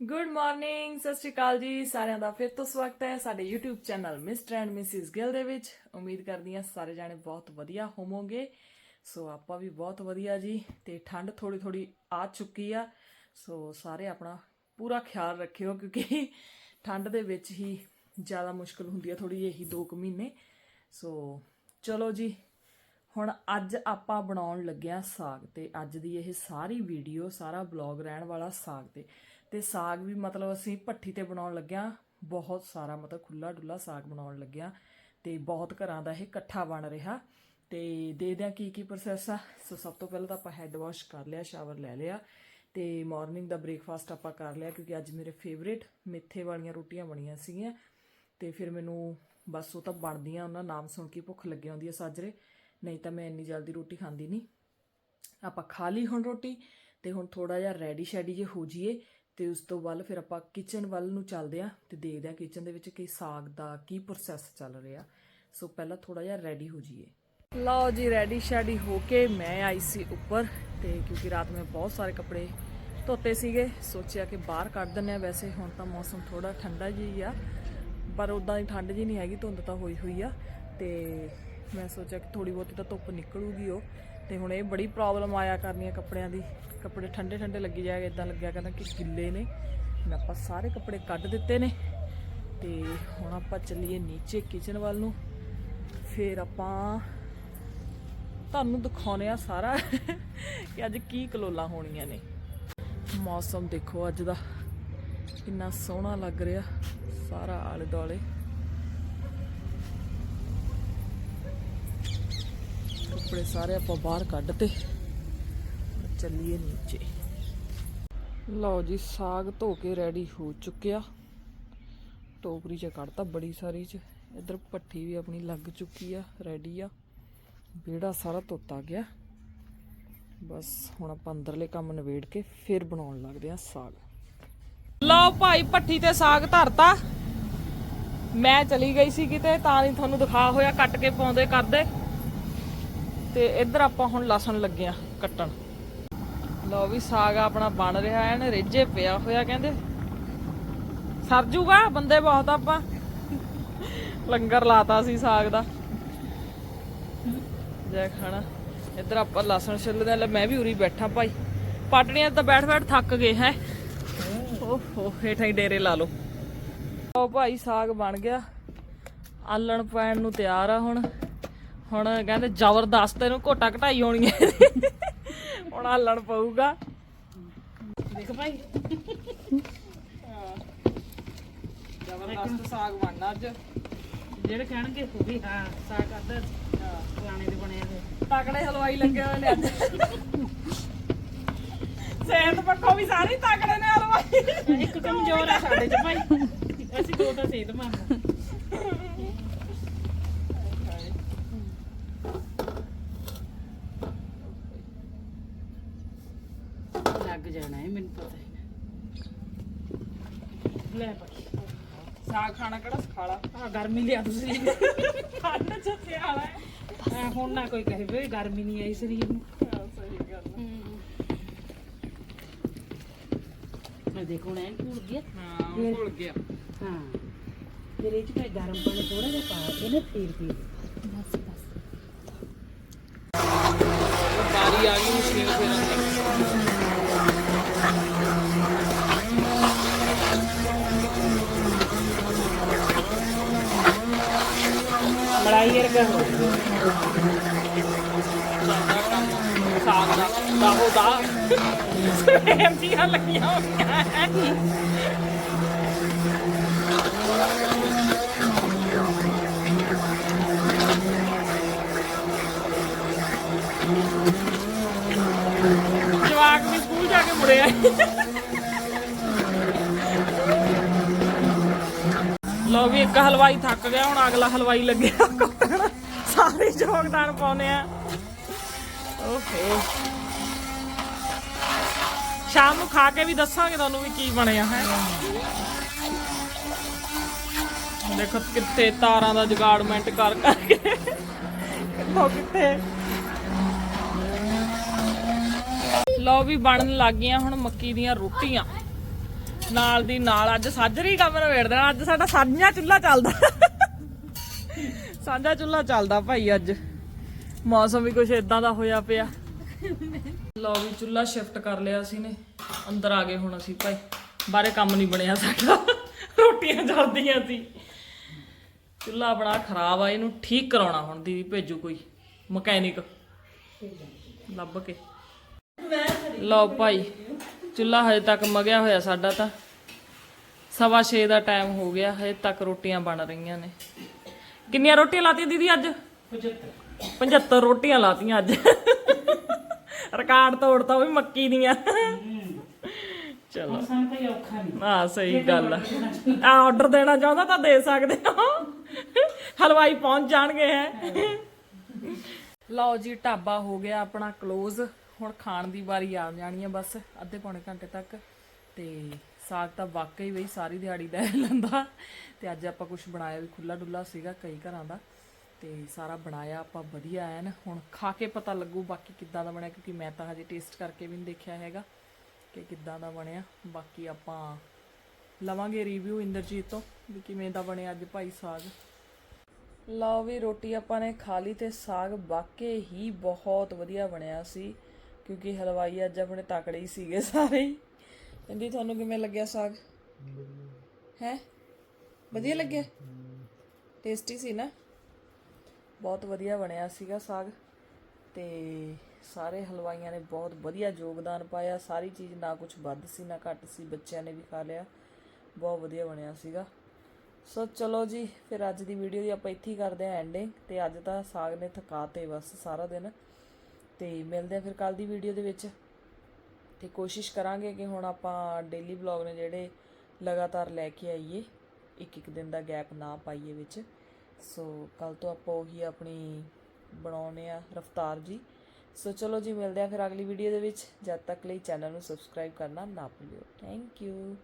Good morning ਸਤਿ ਸ਼੍ਰੀ ਅਕਾਲ ਜੀ, ਸਾਰਿਆਂ ਦਾ ਫਿਰ ਤੋਂ ਸਵਾਗਤ ਹੈ ਸਾਡੇ YouTube channel mister and Mrs Gill ਦੇ ਵਿੱਚ। ਉਮੀਦ ਕਰਦੀ ਹਾਂ ਸਾਰੇ ਜਾਣੇ ਬਹੁਤ ਵਧੀਆ ਹੋਵੋਗੇ। ਸੋ ਆਪਾਂ ਵੀ ਬਹੁਤ ਵਧੀਆ ਜੀ ਤੇ ਠੰਡ ਥੋੜੀ ਥੋੜੀ ਆ ਚੁੱਕੀ ਆ। ਸੋ ਸਾਰੇ ਆਪਣਾ ਪੂਰਾ ਖਿਆਲ ਰੱਖਿਓ ਕਿਉਂਕਿ ਠੰਡ ਦੇ ਵਿੱਚ ਹੀ ਜ਼ਿਆਦਾ ਮੁਸ਼ਕਲ ਹੁੰਦੀ ਆ ਥੋੜੀ ਇਹੀ 2 ਕੁ ਮਹੀਨੇ। ਸੋ ਚਲੋ ਜੀ, ਹੁਣ ਅੱਜ ਆਪਾਂ ਬਣਾਉਣ ਲੱਗਿਆ ਸਾਗ ਤੇ ਅੱਜ ਦੀ ਇਹ ਸਾਰੀ ਵੀਡੀਓ ਸਾਰਾ ਬਲੌਗ ਰਹਿਣ ਵਾਲਾ ਸਾਗ ਤੇ। ਤੇ ਸਾਗ ਵੀ ਮਤਲਬ ਅਸੀਂ ਭੱਠੀ ਤੇ ਬਣਾਉਣ ਲੱਗਿਆ, ਬਹੁਤ ਸਾਰਾ ਮਤਲਬ ਖੁੱਲਾ ਡੁੱਲਾ ਸਾਗ ਬਣਾਉਣ ਲੱਗਿਆ ਤੇ ਬਹੁਤ ਘਰਾਂ ਦਾ ਇਹ ਇਕੱਠਾ ਬਣ ਰਿਹਾ ਤੇ ਦੇ ਦਿਆਂ ਕੀ ਕੀ ਪ੍ਰੋਸੈਸ ਆ। ਸੋ ਸਭ ਤੋਂ ਪਹਿਲਾਂ ਤਾਂ ਆਪਾਂ ਹੈੱਡ ਵਾਸ਼ ਕਰ ਲਿਆ ਸ਼ਾਵਰ ਲੈ ਲਿਆ ਤੇ ਮਾਰਨਿੰਗ ਦਾ ਬ੍ਰੇਕਫਾਸਟ ਆਪਾਂ ਕਰ ਲਿਆ ਕਿਉਂਕਿ ਅੱਜ ਮੇਰੇ ਫੇਵਰੇਟ ਮੇਥੇ ਵਾਲੀਆਂ ਰੋਟੀਆਂ ਬਣੀਆਂ ਸੀਗੀਆਂ ਤੇ ਫਿਰ ਮੈਨੂੰ ਬਸ ਉਹ ਤਾਂ ਬਣਦੀਆਂ, ਉਹਨਾਂ ਨਾਮ ਸੁਣ ਕੇ ਭੁੱਖ ਲੱਗੀ ਆਉਂਦੀ ਹੈ ਸਾਜਰੇ, ਨਹੀਂ ਤਾਂ ਮੈਂ ਇੰਨੀ ਜਲਦੀ ਰੋਟੀ ਖਾਂਦੀ ਨਹੀਂ। ਆਪਾਂ ਖਾ ਲਈ ਹੁਣ ਰੋਟੀ ਤੇ ਹੁਣ ਥੋੜਾ ਜਿਹਾ ਰੈਡੀ ਸ਼ੈਡੀ ਜੇ ਹੋ ਜਾਈਏ ਤੇ ਉਸ ਤੋਂ ਬਾਅਦ ਫਿਰ ਆਪਾਂ ਕਿਚਨ ਵੱਲ ਨੂੰ ਚੱਲਦੇ ਆ ਤੇ ਦੇਖਦੇ ਆ ਕਿਚਨ ਦੇ ਵਿੱਚ ਕੀ ਸਾਗ ਦਾ ਕੀ ਪ੍ਰੋਸੈਸ ਚੱਲ ਰਿਹਾ। ਸੋ ਪਹਿਲਾਂ ਥੋੜਾ ਜਿਹਾ ਰੈਡੀ ਹੋ ਜਾਈਏ। ਲਓ ਜੀ ਰੈਡੀ ਸ਼ੈਡੀ ਹੋ ਕੇ ਮੈਂ ਆਈ ਸੀ ਉੱਪਰ ਤੇ ਕਿਉਂਕਿ ਰਾਤ ਮੈਂ ਬਹੁਤ ਸਾਰੇ ਕੱਪੜੇ ਧੋਤੇ ਸੀਗੇ, ਸੋਚਿਆ ਕਿ ਬਾਹਰ ਕੱਢ ਦਿੰਨੇ ਆ ਵੈਸੇ ਹੁਣ ਤਾਂ ਮੌਸਮ ਥੋੜਾ ਠੰਡਾ ਜਿਹਾ ਆ, ਪਰ ਉਦਾਂ ਦੀ ਠੰਡ ਜੀ ਨਹੀਂ ਹੈਗੀ, ਧੁੰਦ ਤਾਂ ਹੋਈ ਹੋਈ ਆ ਤੇ ਮੈਂ ਸੋਚਿਆ ਕਿ ਥੋੜੀ ਬਹੁਤੀ ਤਾਂ ਧੁੱਪ ਨਿਕਲੂਗੀ ਉਹ। ਤੇ ਹੁਣ ਇਹ ਬੜੀ ਪ੍ਰੋਬਲਮ ਆਇਆ ਕਰਨੀ ਆ ਕੱਪੜਿਆਂ ਦੀ। ਕੱਪੜੇ ਠੰਡੇ ਠੰਡੇ ਲੱਗੀ ਜਾਏਗਾ ਇਦਾਂ ਲੱਗਿਆ ਕਰਨਾ ਕਿ ਗਿੱਲੇ ਨੇ। ਮੈਂ ਆਪਾਂ ਸਾਰੇ ਕੱਪੜੇ ਕੱਢ ਦਿੱਤੇ ਨੇ। ਤੇ ਹੁਣ ਆਪਾਂ ਚੱਲੀਏ ਨੀਚੇ ਕਿਚਨ ਵੱਲ ਨੂੰ। ਫਿਰ ਆਪਾਂ ਤੁਹਾਨੂੰ ਦਿਖਾਉਣੇ ਆ ਸਾਰਾ ਕਿ ਅੱਜ ਕੀ ਕਲੋਲਾਂ ਹੋਣੀਆਂ ਨੇ। ਮੌਸਮ ਦੇਖੋ ਅੱਜ ਦਾ। ਕਿੰਨਾ ਸੋਹਣਾ ਲੱਗ ਰਿਹਾ ਸਾਰਾ ਆਲੇ ਦੁਆਲੇ ਕੱਪੜੇ ਸਾਰੇ ਆਪਾਂ ਬਾਹਰ ਕੱਢ ਤੇ ਚੱਲੀਏ ਨੀਚੇ। ਲਓ ਜੀ, ਸਾਗ ਧੋ ਕੇ ਰੈਡੀ ਹੋ ਚੁੱਕਿਆ। ਟੋਕਰੀ 'ਚ ਕੱਢਤਾ ਬੜੀ ਸਾਰੀ 'ਚ। ਇਧਰ ਪੱਠੀ ਵੀ ਆਪਣੀ ਲੱਗ ਚੁੱਕੀ ਆ ਰੈਡੀ ਆ। ਵਿਹੜਾ ਸਾਰਾ ਧੋਤਾ ਗਿਆ। ਬਸ ਹੁਣ ਆਪਾਂ ਅੰਦਰਲੇ ਕੰਮ ਨਿਬੇੜ ਕੇ ਫਿਰ ਬਣਾਉਣ ਲੱਗਦੇ ਆ ਸਾਗ। ਲਓ ਭਾਈ ਪੱਠੀ ਤੇ ਸਾਗ ਧਰਤਾ। ਮੈਂ ਚਲੀ ਗਈ ਸੀ ਕਿਤੇ, ਤਾਂ ਨਹੀਂ ਤੁਹਾਨੂੰ ਦਿਖਾ ਹੋਇਆ, ਕੱਟ ਕੇ ਪਾਉਂਦੇ ਕਰਦੇ। ਤੇ ਇੱਧਰ ਆਪਾਂ ਹੁਣ ਲਸਣ ਲੱਗੇ ਆ ਕੱਟਣ। ਲਓ ਵੀ ਸਾਗ ਆਪਣਾ ਬਣ ਰਿਹਾ ਐਨ, ਰਿੱਝੇ ਪਿਆ ਹੋਇਆ ਕਹਿੰਦੇ। ਸਰ ਜੂਗਾ, ਬੰਦੇ ਬਹੁਤ ਆਪਾਂ। ਲੰਗਰ ਲਾਤਾ ਸੀ ਸਾਗ ਦਾ। ਜੈ ਖਾਣਾ। ਇੱਧਰ ਆਪਾਂ ਲਸਣ ਛਿੱਲਦੇ ਆ, ਲੈ ਮੈਂ ਵੀ ਉਰੀ ਬੈਠਾ ਭਾਈ। ਪਾਟਣੀਆਂ ਤਾਂ ਬੈਠ ਬੈਠ ਥੱਕ ਗਏ ਹੈ। ਓਹੋ, ਹੇਠਾਂ ਹੀ ਡੇਰੇ ਲਾ ਲਓ। ਉਹ ਭਾਈ ਸਾਗ ਬਣ ਗਿਆ। ਆਲਣ ਪੈਣ ਨੂੰ ਤਿਆਰ ਆ ਹੁਣ। ਹੁਣ ਕਹਿੰਦੇ ਜ਼ਬਰਦਸਤ ਇਹਨੂੰ ਘੋਟਾ ਘਟਾਈ ਹੋਣੀ ਹੈ ਹੁਣ ਆਲਣ ਪਊਗਾ। ਦੇਖ ਭਾਈ। ਜ਼ਬਰਦਸਤ ਸਾਗ ਬਣਨਾ ਅੱਜ। ਜਿਹੜੇ ਕਹਿਣਗੇ ਉਹ ਵੀ ਹਾਂ ਸਾਗ ਅੱਧ ਪੁਰਾਣੇ ਦੇ ਬਣੇ ਹੋਏ ਤਕੜੇ ਹਲਵਾਈ ਲੱਗੇ ਹੋਏ ਨੇ ਅੱਜ। ਸਿਹਤ ਪੱਖੋਂ ਵੀ ਸਾਰੇ ਤਕੜੇ ਨੇ ਹਲਵਾਈ। ਇੱਕ ਕਮਜ਼ੋਰ ਆ ਸਾਡੇ ਚ ਭਾਈ। ਅਸੀਂ ਦੋ ਤਾਂ ਸਿਹਤਮੰਦ ਆ। ਲੱਗ ਜਾਣਾ ਹੈ ਮੈਨੂੰ ਪਤਾ ਹੈ ਲੈ ਭਾਈ। ਸਾਗ ਖਾਣਾ ਕਿਹੜਾ ਸਖਾਲਾ ਆ ਗਰਮੀ ਲਿਆ ਤੁਸੀਂ। ਠੰਡ ਚ ਸਿਆਲਾ ਹੈ ਹੁਣ ਨਾ ਕੋਈ ਕਹੇ ਵੀ ਗਰਮੀ ਨਹੀਂ ਆਈ ਸਰੀਰ ਨੂੰ। ਸਹੀ ਗੱਲ। ਮੈਂ ਦੇਖੋ ਹੁਣ ਐਂ ਭੁੱਲ ਗਿਆ ਹਾਂ ਭੁੱਲ ਗਿਆ। ਹਾਂ। ਫਿਰ ਇਹ ਚ ਭਾਈ ਗਰਮ ਪਾਣੀ ਥੋੜਾ ਜਿਹਾ ਪਾ ਕੇ ਨਾ ਫੇਰ ਪੀ ਬਸ ਬਸ ਬਾਰੀ ਆ ਗਈ ਮਸ਼ੀਨ ਫੇਰਨ ਦੀ ਮਲਾਈ ਵਰਗਾ ਹੋ ਸਾਡਾ ਕੰਮ ਸਾਗ ਦਾ ਦਾਹੋ ਦਾ ਸਵੇਰ ਦੀਆਂ ਲੱਗੀਆਂ ਹੋਈਆਂ ਜਵਾਕ ਵੀ ਸਕੂਲ ਜਾ ਕੇ ਮੁੜਿਆ ਲੋ ਵੀ ਇੱਕ ਹਲਵਾਈ ਥੱਕ ਗਿਆ, ਹੁਣ ਅਗਲਾ ਹਲਵਾਈ ਲੱਗਿਆ। ਕੱਟਣ ਸਾਰੇ ਯੋਗਦਾਨ ਪਾਉਨੇ ਆ। ਓਹੋ ਸ਼ਾਮ ਨੂੰ ਖਾ ਕੇ ਵੀ ਦੱਸਾਂਗੇ ਤੁਹਾਨੂੰ ਵੀ ਕੀ ਬਣਿਆ ਹੈ। ਦੇਖੋ ਕਿੱਥੇ ਤਾਰਾਂ ਦਾ ਜੁਗਾੜਮੈਂਟ ਕਰ ਕਰਕੇ। ਕਿੱਥੋਂ ਕਿੱਥੇ। ਲਓ ਵੀ ਬਣਨ ਲੱਗ ਗਈਆਂ ਹੁਣ ਮੱਕੀ ਦੀਆਂ ਰੋਟੀਆਂ। ਨਾਲ ਦੀ ਨਾਲ ਅੱਜ ਸਾਜਰੀ ਕੰਮ ਨਵੇੜ ਦੇਣਾ ਅੱਜ ਸਾਡਾ ਸਾਂਝਾ ਚੁੱਲ੍ਹਾ ਚੱਲਦਾ। ਸਾਂਝਾ ਚੁੱਲ੍ਹਾ ਚੱਲਦਾ ਭਾਈ ਅੱਜ। ਮੌਸਮ ਵੀ ਕੁਛ ਇਦਾਂ ਦਾ ਹੋਇਆ ਪਿਆ। ਲਓ ਵੀ ਚੁੱਲ੍ਹਾ ਸ਼ਿਫਟ ਕਰ ਲਿਆ ਸੀ ਨੇ। ਅੰਦਰ ਆ ਗਏ ਹੁਣ ਅਸੀਂ ਭਾਈ। ਬਾਰੇ ਕੰਮ ਨਹੀਂ ਬਣਿਆ ਸਾਡਾ। ਰੋਟੀਆਂ ਜਲਦੀਆਂ ਸੀ। ਚੁੱਲ੍ਹਾ ਬੜਾ ਖਰਾਬ ਆ, ਇਹਨੂੰ ਠੀਕ ਕਰਾਉਣਾ ਹੁਣ ਦੀਦੀ, ਭੇਜੋ ਕੋਈ। ਮਕੈਨਿਕ। ਲੱਭ ਕੇ। ਲਓ ਭਾਈ, ਚੁੱਲ੍ਹਾ ਹਜੇ ਤੱਕ ਮਗਿਆ ਹੋਇਆ ਸਾਡਾ ਤਾਂ। ਸਵਾ 6 ਦਾ ਟਾਈਮ ਹੋ ਗਿਆ, ਹਜੇ ਤੱਕ ਰੋਟੀਆਂ ਬਣ ਰਹੀਆਂ ਨੇ। ਕਿੰਨੀਆਂ ਰੋਟੀਆਂ ਲਾਤੀਆਂ ਦੀਦੀ ਅੱਜ? 75 75 ਰੋਟੀਆਂ ਲਾਤੀਆਂ ਅੱਜ। ਰਿਕਾਰਡ ਤੋੜਤਾ ਉਹ ਵੀ ਮੱਕੀ ਦੀਆਂ। ਚਲੋ। ਸਾਨੂੰ ਕੋਈ ਔਖਾ ਨਹੀਂ ਹਾਂ ਸਹੀ ਗੱਲ ਆ ਆ ਆਰਡਰ ਦੇਣਾ ਚਾਹੁੰਦਾ ਤਾਂ ਦੇ ਸਕਦੇ ਹੋ। ਹਲਵਾਈ ਪਹੁੰਚ ਜਾਣਗੇ ਹੈ। ਲਓ ਜੀ ਢਾਬਾ ਹੋ ਗਿਆ ਆਪਣਾ ক্লোਜ਼ ਹੁਣ ਖਾਣ ਦੀ ਵਾਰੀ ਆ ਜਾਣੀ ਆ ਬਸ ਅੱਧੇ ਪੌਣੇ ਘੰਟੇ ਤੱਕ। ਤੇ ਸਾਗ ਤਾਂ ਵਾਕਈ ਬਈ ਸਾਰੀ ਦਿਹਾੜੀ ਦਾ ਲੰਦਾ। ਤੇ ਅੱਜ ਆਪਾਂ ਕੁਝ ਬਣਾਇਆ ਵੀ ਖੁੱਲਾ ਡੁੱਲਾ ਸੀਗਾ ਕਈ ਘਰਾਂ ਦਾ। ਤੇ ਸਾਰਾ ਬਣਾਇਆ ਆਪਾਂ ਵਧੀਆ ਐਨ। ਹੁਣ ਖਾ ਕੇ ਪਤਾ ਲੱਗੂ ਬਾਕੀ ਕਿੱਦਾਂ ਦਾ ਬਣਿਆ, ਕਿਉਂਕਿ ਮੈਂ ਤਾਂ ਹਜੇ ਟੇਸਟ ਕਰਕੇ ਵੀ ਨਹੀਂ ਦੇਖਿਆ ਹੈਗਾ ਕਿ ਕਿੱਦਾਂ ਦਾ ਬਣਿਆ। ਬਾਕੀ ਆਪਾਂ ਲਵਾਂਗੇ ਰਿਵਿਊ ਇੰਦਰਜੀਤ ਤੋਂ ਵੀ ਕਿਵੇਂ ਦਾ ਬਣਿਆ ਅੱਜ ਭਾਈ ਸਾਗ। ਲਓ ਵੀ ਰੋਟੀ ਆਪਾਂ ਨੇ ਖਾ ਲਈ ਤੇ ਸਾਗ ਵਾਕਈ ਹੀ ਬਹੁਤ ਵਧੀਆ ਬਣਿਆ ਸੀ, ਕਿਉਂਕਿ ਹਲਵਾਈ ਅੱਜ ਆਪਣੇ ਤਕੜੇ ਹੀ ਸੀਗੇ ਸਾਰੇ ਹੀ। ਕਹਿੰਦੀ ਤੁਹਾਨੂੰ ਕਿਵੇਂ ਲੱਗਿਆ ਸਾਗ? ਹੈ? ਵਧੀਆ ਲੱਗਿਆ? ਟੇਸਟੀ ਸੀ ਨਾ? ਬਹੁਤ ਵਧੀਆ ਬਣਿਆ ਸੀਗਾ ਸਾਗ ਤੇ ਸਾਰੇ ਹਲਵਾਈਆਂ ਨੇ ਬਹੁਤ ਵਧੀਆ ਯੋਗਦਾਨ ਪਾਇਆ। ਸਾਰੀ ਚੀਜ਼ ਨਾ ਕੁਝ ਵੱਧ ਸੀ, ਨਾ ਘੱਟ ਸੀ, ਬੱਚਿਆਂ ਨੇ ਵੀ ਖਾ ਲਿਆ। ਬਹੁਤ ਵਧੀਆ ਬਣਿਆ ਸੀਗਾ। ਸੋ ਚਲੋ ਜੀ, ਫਿਰ ਅੱਜ ਦੀ ਵੀਡੀਓ ਦੀ ਆਪਾਂ ਇੱਥੇ ਹੀ ਕਰਦੇ ਹਾਂ ਐਂਡਿੰਗ ਤੇ ਅੱਜ ਤਾਂ ਸਾਗ ਨੇ ਥਕਾਤੇ ਬਸ ਸਾਰਾ ਦਿਨ। ਤੇ ਮਿਲਦੇ ਆ ਫਿਰ ਕੱਲ ਦੀ ਵੀਡੀਓ ਦੇ ਵਿੱਚ। ਤੇ ਕੋਸ਼ਿਸ਼ ਕਰਾਂਗੇ ਕਿ ਹੁਣ ਆਪਾਂ ਡੇਲੀ ਵਲੌਗ ਨੇ ਜਿਹੜੇ ਲਗਾਤਾਰ ਲੈ ਕੇ ਆਈਏ, ਇੱਕ ਇੱਕ ਦਿਨ ਦਾ ਗੈਪ ਨਾ ਪਾਈਏ ਵਿੱਚ। ਸੋ ਕੱਲ ਤੋਂ ਆਪਾਂ ਉਹੀ ਆਪਣੀ ਬਣਾਉਣੇ ਆ ਰਫਤਾਰ ਜੀ। ਸੋ ਚਲੋ ਜੀ, ਮਿਲਦੇ ਆ ਫਿਰ ਅਗਲੀ ਵੀਡੀਓ ਦੇ ਵਿੱਚ। ਜਦ ਤੱਕ ਲਈ ਚੈਨਲ ਨੂੰ ਸਬਸਕ੍ਰਾਈਬ ਕਰਨਾ ਨਾ ਭੁੱਲਿਓ। Thank you